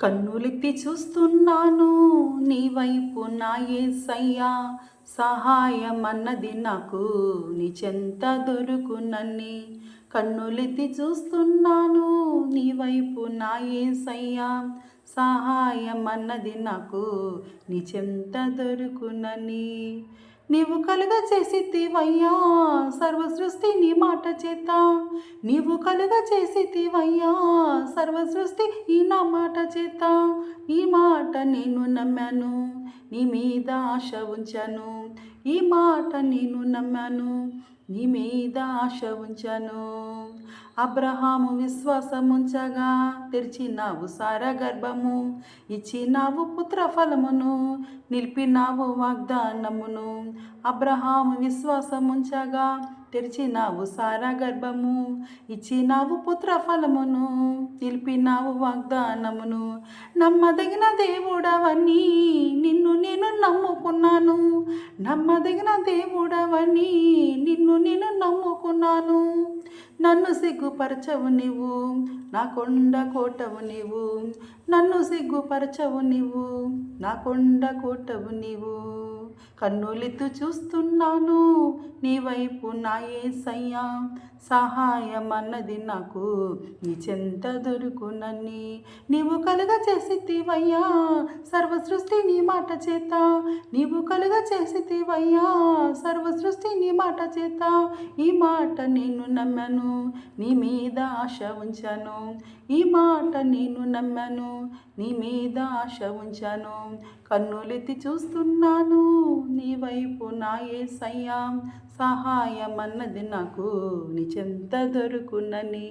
కన్నులెత్తి చూస్తున్నాను నీ వైపు నా ఏసయ్యా సహాయం అన్నది నాకు నీ చెంత దొరుకునని. కన్నులెత్తి చూస్తున్నాను నీ వైపు నా ఏసయ్యా సహాయం అన్నది నాకు నీ చెంత దొరుకునని. నీవు కలుగ చేసితివయ్యా సర్వ సృష్టి నీ మాట చేత. నీవు కలుగ చేసితివయ్యా సర్వ సృష్టి ఈ నా మాట చేత. ఈ మాట నేను నమ్మాను నీ మీద ఆశ ఉంచాను. ఈ మాట నేను నమ్మాను నీ మీద ఆశ ఉంచాను. అబ్రహాము విశ్వాసముంచగా తెరిచినావు సార గర్భము ఇచ్చినావు పుత్ర ఫలమును నిలిపినావు వాగ్దానమును. అబ్రహాము విశ్వాసముంచగా తెరిచినావు సారా గర్భము ఇచ్చినావు పుత్ర ఫలమును నిలిపినావు వాగ్దానమును. నమ్మదగిన దేవుడవని నిన్ను నేను నమ్ముకున్నాను. నమ్మదగిన దేవుడవని నిన్ను నేను నమ్ముకున్నాను. నన్ను సిగ్గుపరచవు నీవు. నా కొండ కోటవు నీవు. నన్ను సిగ్గుపరచవు నీవు. నా కొండ కోటవు నీవు. కన్నులెత్తు చూస్తున్నాను. నీ వైపు నా ఏసయ్యా సహాయం అన్నది నాకు. నీ చెంత దొరుకునని నీవు కలుగ చేసితివయ్యా. సర్వ సృష్టి నీ మాట చేత నీవు కలుగ చేసితివయ్యా. సర్వ సృష్టి నీ మాట చేత ఈ మాట నేను నమ్మాను. నీ మీద ఆశ ఉంచాను. ఈ మాట నేను నమ్మాను. నీ మీద ఆశ ఉంచాను. కన్నులెత్తి చూస్తున్నాను. వైపు నా ఏసయ్యా సహాయం అన్నది నాకు నీ దొరుకునని.